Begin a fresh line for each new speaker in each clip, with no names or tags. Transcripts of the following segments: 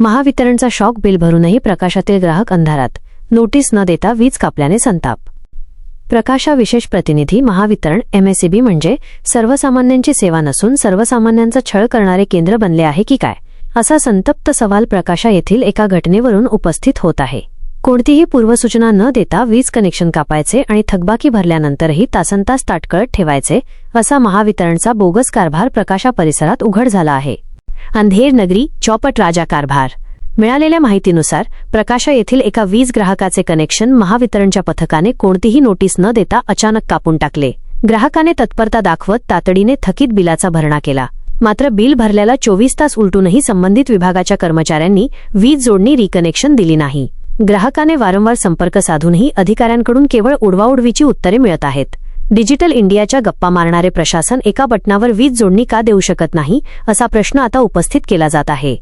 महावितरणचा shock bill भरूनही प्रकाशातील ग्राहक अंधारात. Notice न देता वीज कापल्याने संताप. प्रकाशा विशेष प्रतिनिधी महावितरण एमएसईबी म्हणजे सर्वसामान्यांची सेवा नसून सर्वसामान्यांचा छळ करणारे केंद्र बनले आहे की काय? असा संतप्त सवाल प्रकाशा येथील एका घटनेवरून उपस्थित होत आहे. कोणतीही पूर्वसूचना न देता वीज कनेक्शन कापायचे आणि थकबाकी भरल्यानंतरही तासनतास ताटकळत ठेवायचे असा महावितरणचा बोगस कारभार प्रकाशा परिसरात उघड झाला आहे. अंधेर नगरी चौपट राजा कारभार. मिळालेल्या माहितीनुसार प्रकाशा येथील एका वीज ग्राहकाचे कनेक्शन महावितरणच्या पथकाने कोणतीही नोटीस न देता अचानक कापून टाकले. ग्राहकाने तत्परता दाखवत तातडीने थकीत बिलाचा भरणा केला. मात्र बिल भरल्याला चोवीस तास उलटूनही संबंधित विभागाच्या कर्मचाऱ्यांनी वीज जोडणी रिकनेक्शन दिली नाही. ग्राहकाने वारंवार संपर्क साधूनही अधिकाऱ्यांकडून केवळ उडवाउडवीची उत्तरे मिळत आहेत. डिजिटल इंडियाच्या गप्पा मारणारे प्रशासन एका बटनावर वीज जोडणी का देऊ शकत नाही असा प्रश्न आता उपस्थित केला जात आहे.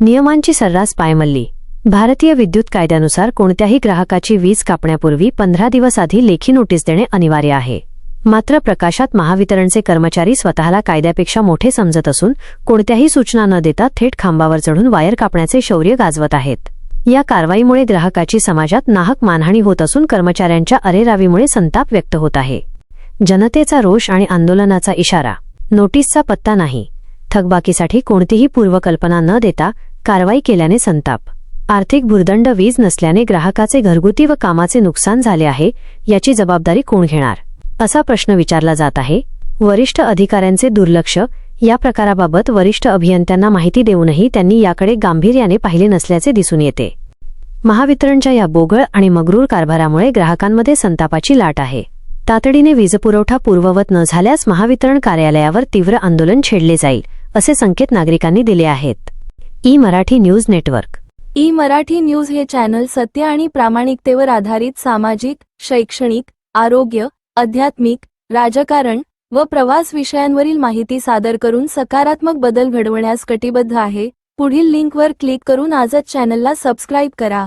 नियमांची सर्रास पायमल्ली. भारतीय विद्युत कायद्यानुसार कोणत्याही ग्राहकाची वीज कापण्यापूर्वी पंधरा दिवस आधी लेखी नोटीस देणे अनिवार्य आहे. मात्र प्रकाशात महावितरणचे कर्मचारी स्वतःला कायद्यापेक्षा मोठे समजत असून कोणत्याही सूचना न देता थेट खांबावर चढून वायर कापण्याचे शौर्य गाजवत आहेत. या कारवाईमुळे ग्राहकाची समाजात नाहक मानहानी होत असून कर्मचाऱ्यांच्या अरेरावीमुळे संताप व्यक्त होत आहे. जनतेचा रोष आणि आंदोलनाचा इशारा. नोटीसचा पत्ता नाही. थकबाकीसाठी कोणतीही पूर्वकल्पना न देता कारवाई केल्याने संताप. आर्थिक भुर्दंड वीज नसल्याने ग्राहकाचे घरगुती व कामाचे नुकसान झाले आहे याची जबाबदारी कोण घेणार? असा प्रश्न विचारला जात आहे. वरिष्ठ अधिकाऱ्यांचे दुर्लक्ष या प्रकाराबाबत वरिष्ठ अभियंत्यांना माहिती देऊनही त्यांनी याकडे गांभीर्याने पाहिले नसल्याचे दिसून येते. महावितरणच्या या बोगळ आणि मगरूर कारभारामुळे ग्राहकांमध्ये संतापाची लाट आहे. तातडीने वीजपुरवठा पूर्ववत न झाल्यास महावितरण कार्यालयावर तीव्र आंदोलन छेडले जाईल असे संकेत नागरिकांनी दिले आहेत. E Marathi news network.
E Marathi news हे चॅनल सत्य आणि प्रामाणिकतेवर आधारित सामाजिक शैक्षणिक आरोग्य आध्यात्मिक राजकारण व प्रवास विषयांवरील माहिती सादर करून सकारात्मक बदल घडवण्यास कटिबद्ध आहे. पुढील लिंकवर क्लिक करून आजच चॅनलला सबस्क्राईब करा.